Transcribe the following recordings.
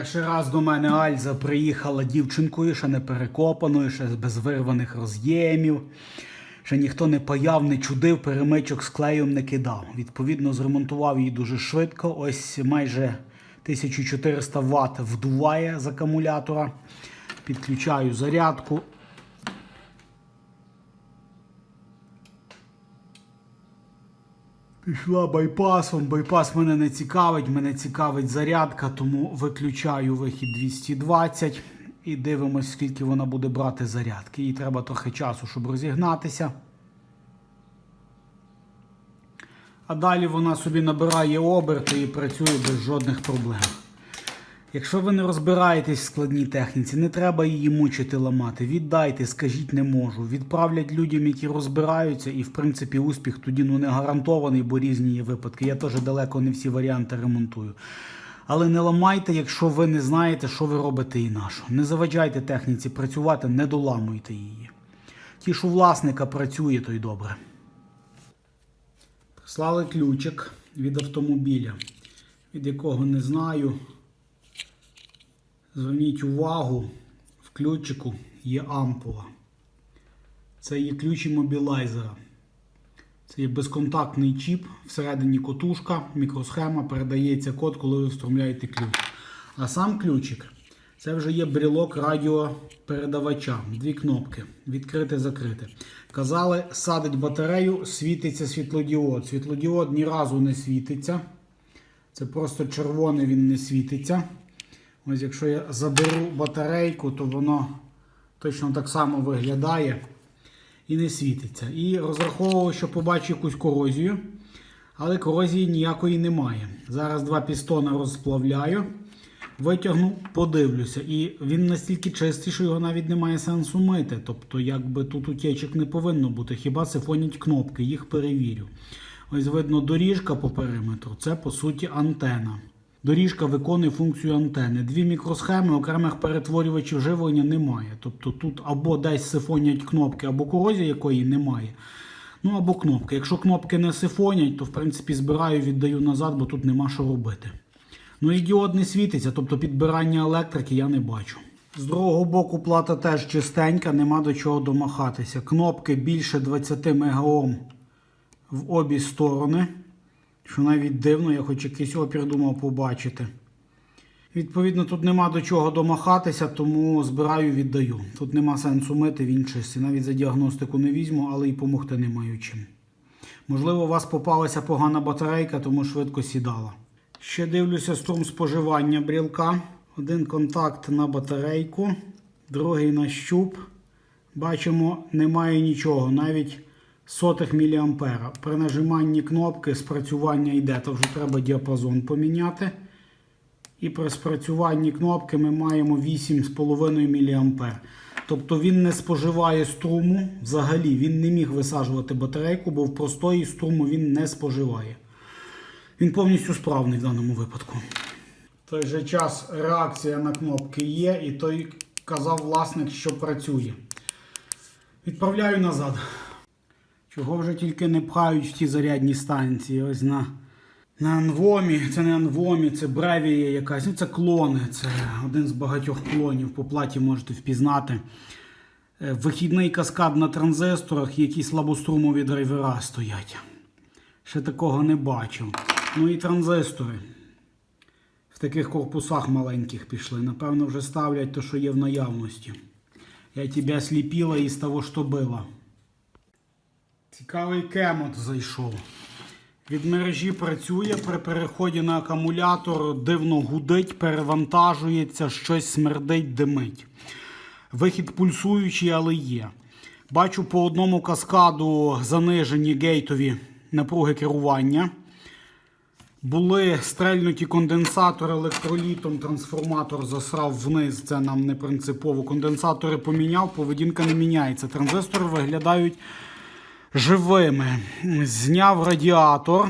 Перший раз до мене Альза приїхала дівчинкою, ще не перекопаною, ще без вирваних роз'ємів. Ще ніхто не паяв, не чудив, перемичок з клеєм не кидав. Відповідно, зремонтував її дуже швидко. Ось майже 1400 Вт вдуває з акумулятора. Підключаю зарядку. Пішла байпасом. Байпас мене не цікавить, мене цікавить зарядка, тому виключаю вихід 220 і дивимось, скільки вона буде брати зарядки. Їй треба трохи часу, щоб розігнатися. А далі вона собі набирає оберти і працює без жодних проблем. Якщо ви не розбираєтесь в складній техніці, не треба її мучити ламати. Віддайте, скажіть не можу. Відправлять людям, які розбираються, і в принципі успіх тоді ну не гарантований, бо різні є випадки. Я теж далеко не всі варіанти ремонтую. Але не ламайте, якщо ви не знаєте, що ви робите і на. Не заваджайте техніці працювати, не доламуйте її. Ті, що власника працює, то й добре. Прислали ключик від автомобіля, від якого не знаю. Зверніть увагу, в ключику є ампула. Це є ключ іммобілайзера. Це є безконтактний чіп, всередині котушка, мікросхема, передається код, коли ви встромляєте ключ. А сам ключик це вже є брелок радіопередавача. Дві кнопки. Відкрите, закрите. Казали, садить батарею, світиться світлодіод. Світлодіод ні разу не світиться. Це просто червоний він не світиться. Ось якщо я заберу батарейку, то воно точно так само виглядає і не світиться. І розраховував, що побачу якусь корозію, але корозії ніякої немає. Зараз два пістони розплавляю, витягну, подивлюся. І він настільки чистий, що його навіть немає сенсу мити. Тобто, якби тут утечок не повинно бути. Хіба сифонять кнопки, їх перевірю. Ось видно доріжка по периметру. Це по суті антена. Доріжка виконує функцію антени. Дві мікросхеми окремих перетворювачів живлення немає. Тобто тут або десь сифонять кнопки, або корозії якої немає. Ну або кнопки. Якщо кнопки не сифонять, то в принципі збираю, віддаю назад, бо тут нема що робити. Ну і діод не світиться, тобто підбирання електрики я не бачу. З другого боку плата теж чистенька, нема до чого домахатися. Кнопки більше 20 МГОм в обі сторони. Що навіть дивно, я хоч якийсь опір думав побачити. Відповідно, тут нема до чого домахатися, тому збираю, віддаю. Тут нема сенсу мити, він чистий. Навіть за діагностику не візьму, але й помогти не маю чим. Можливо, у вас попалася погана батарейка, тому швидко сідала. Ще дивлюся струм споживання брілка. Один контакт на батарейку, другий на щуп. Бачимо, немає нічого. Навіть сотих міліампера. При нажиманні кнопки спрацювання йде, то вже треба діапазон поміняти. І при спрацюванні кнопки ми маємо 8,5 мА. Тобто він не споживає струму взагалі. Він не міг висаджувати батарейку, бо в простої струму він не споживає. Він повністю справний в даному випадку. В той же час реакція на кнопки є, і той казав власник, що працює. Відправляю назад. Чого вже тільки не пхають в ті зарядні станції. Ось на на Анвомі, це не Анвомі, це Бревія якась. Ну, це клони. Це один з багатьох клонів. По платі можете впізнати. Е, Вихідний каскад на транзисторах, які слабострумові драйвера стоять. Ще такого не бачив. Ну і транзистори. В таких корпусах маленьких пішли. Напевно, вже ставлять те, що є в наявності. Я тебе сліпила із того, що було. Цікавий кемот зайшов. Від мережі працює, при переході на акумулятор дивно гудить, перевантажується, щось смердить, димить. Вихід пульсуючий, але є. Бачу по одному каскаду занижені гейтові напруги керування. Були стрельнуті конденсатори електролітом, трансформатор засрав вниз, це нам не принципово. Конденсатори поміняв, поведінка не міняється. Транзистори виглядають живими. Зняв радіатор.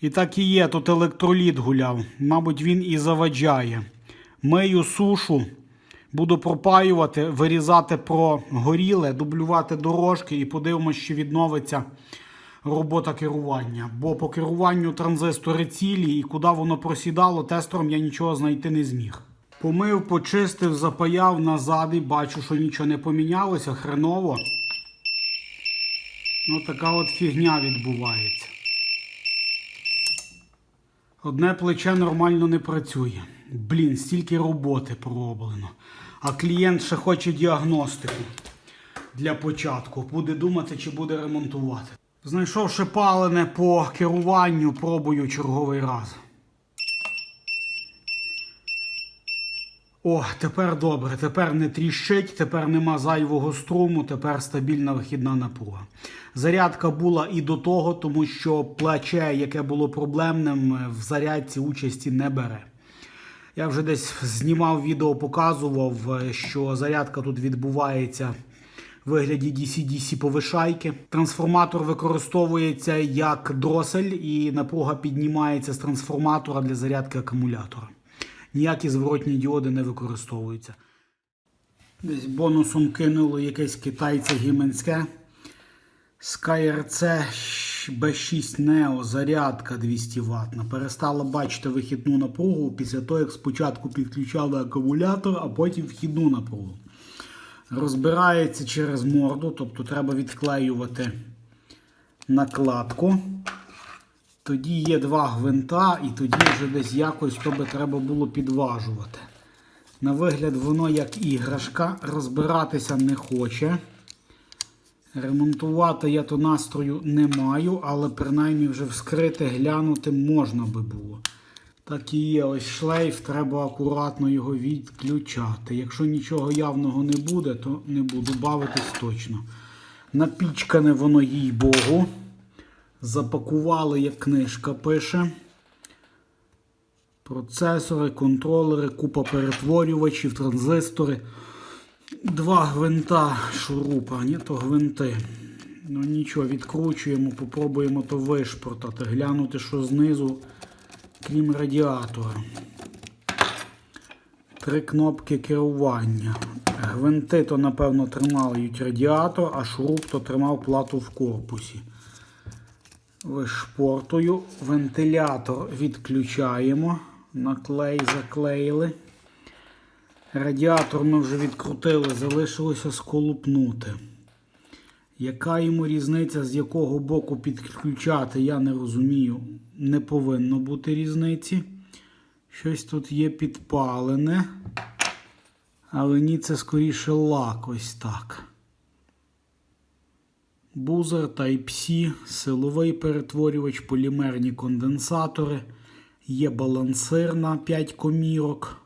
І так і є, тут електроліт гуляв. Мабуть, він і заваджає. Мию сушу, буду пропаювати, вирізати прогоріле, дублювати дорожки і подивимося, чи відновиться робота керування. Бо по керуванню транзистори цілі і куди воно просідало, тестером я нічого знайти не зміг. Помив, почистив, запаяв назад і бачу, що нічого не помінялося, хреново. Ну, така от фігня відбувається. Одне плече нормально не працює. Блін, стільки роботи пророблено. А клієнт ще хоче діагностику для початку. Буде думати, чи буде ремонтувати. Знайшовши палене по керуванню, пробую черговий раз. О, тепер добре, тепер не тріщить, тепер нема зайвого струму, тепер стабільна вихідна напруга. Зарядка була і до того, тому що плече, яке було проблемним, в зарядці участі не бере. Я вже десь знімав відео, показував, що зарядка тут відбувається в вигляді DC-DC повишайки. Трансформатор використовується як дросель, і напруга піднімається з трансформатора для зарядки акумулятора. Ніякі зворотні діоди не використовуються. Десь бонусом кинули якесь китайце гіменське. SkyRC B6 Neo зарядка 200 Вт. Перестала бачити вихідну напругу після того, як спочатку підключали акумулятор, а потім вхідну напругу. Розбирається через морду, тобто треба відклеювати накладку. Тоді є два гвинта, і тоді вже десь якось то треба було підважувати. На вигляд, воно як іграшка, розбиратися не хоче. Ремонтувати я то настрою не маю, але принаймні вже вскрити, глянути можна би було. Так і є ось шлейф, треба акуратно його відключати. Якщо нічого явного не буде, то не буду бавитись точно. Напічкане воно, їй Богу. Запакували, як книжка пише. Процесори, контролери, купа перетворювачів, транзистори. Два гвинта шурупа, ні, то гвинти. Ну нічого, відкручуємо, попробуємо то вишпортати, глянути, що знизу, крім радіатора. Три кнопки керування. Гвинти то, напевно, тримають радіатор, а шуруп то тримав плату в корпусі. Вишпортую. Вентилятор відключаємо. Наклей заклеїли. Радіатор ми вже відкрутили, залишилося сколупнути. Яка йому різниця, з якого боку підключати, я не розумію. Не повинно бути різниці. Щось тут є підпалене. Але ні, це скоріше лак ось так. Бузер Type-C, силовий перетворювач, полімерні конденсатори. Є балансир на 5 комірок.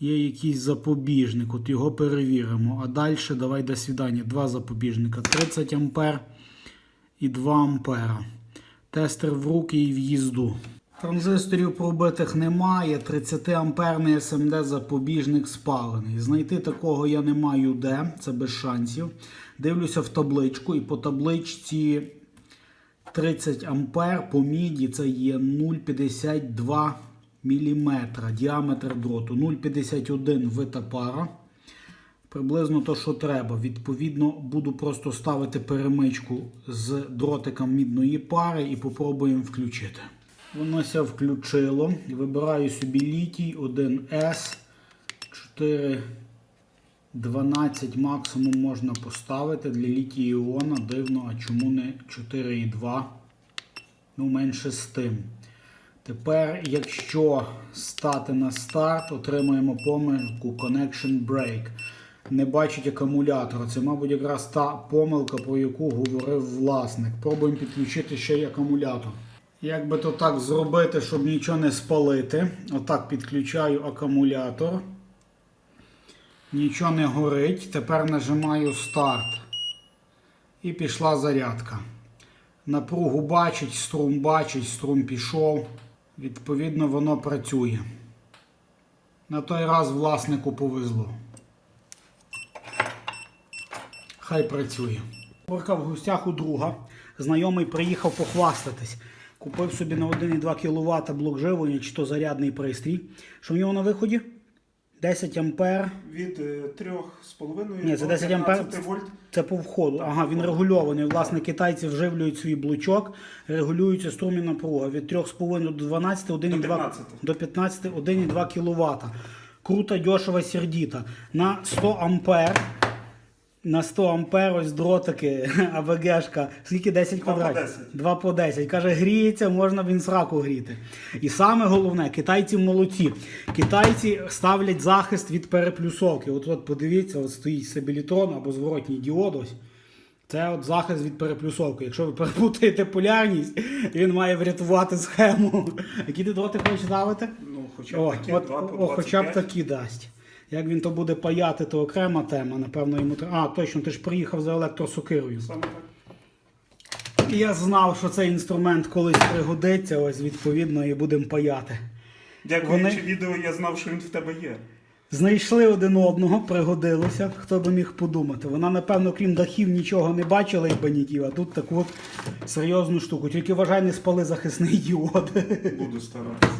Є якийсь запобіжник, от його перевіримо. А далі давай до свідання. Два запобіжника 30 А і 2 А. Тестер в руки і в їзду. Транзисторів пробитих немає. 30 амперний SMD запобіжник спалений. Знайти такого я не маю де, це без шансів. Дивлюся в табличку, і по табличці 30 ампер по міді це є 0,52 мм діаметр дроту, 0,51 вита пара. Приблизно то, що треба. Відповідно, буду просто ставити перемичку з дротиком мідної пари і попробуємо включити. Воно ся включило. Вибираю собі літій 1С 4. 12 максимум можна поставити для літії іона. Дивно, а чому не 4,2? Ну, менше з тим. Тепер, якщо стати на старт, отримуємо помилку Connection Break. Не бачить акумулятора. Це, мабуть, якраз та помилка, про яку говорив власник. Пробуємо підключити ще й акумулятор. Як би то так зробити, щоб нічого не спалити? Отак підключаю акумулятор. Нічого не горить. Тепер нажимаю старт. І пішла зарядка. Напругу бачить, струм бачить, струм пішов. Відповідно, воно працює. На той раз власнику повезло. Хай працює. Порка в гостях у друга. Знайомий приїхав похвастатись. Купив собі на 1,2 кВт блок живлення, чи то зарядний пристрій. Що в нього на виході? 10 ампер. Від е, 3,5 Ні, це 10 ампер. вольт. Це по входу. Ага, він регульований. Власне, китайці вживлюють свій блочок, регулюється струмі напруга від 3,5 до 12, 1,2 До 15. до 15, 1,2 кВт. Круто, дешево, сердіто. На 100 ампер. На 100 ампер ось дротики, АВГшка. Скільки 10 Два по квадратів? 10. 2 по 10. Каже, гріється, можна він сраку гріти. І саме головне, китайці молодці. Китайці ставлять захист від переплюсовки. От от подивіться, от стоїть стабілітрон або зворотній діод. Ось. Це от захист від переплюсовки. Якщо ви перепутаєте полярність, він має врятувати схему. Які ти дроти хочеш ставити? Ну, хоча б О, такі, от, 2 по о, хоча б такі дасть. Як він то буде паяти, то окрема тема. Напевно, йому треба. А, точно, ти ж приїхав за електросокирою. Саме так. Я знав, що цей інструмент колись пригодиться, ось відповідно, і будемо паяти. Дякуючи Вони- відео, я знав, що він в тебе є. Знайшли один одного, пригодилося. Хто би міг подумати. Вона, напевно, крім дахів, нічого не бачила і банітів, а тут таку от серйозну штуку. Тільки вважай, не спали захисний діод. Буду старатися.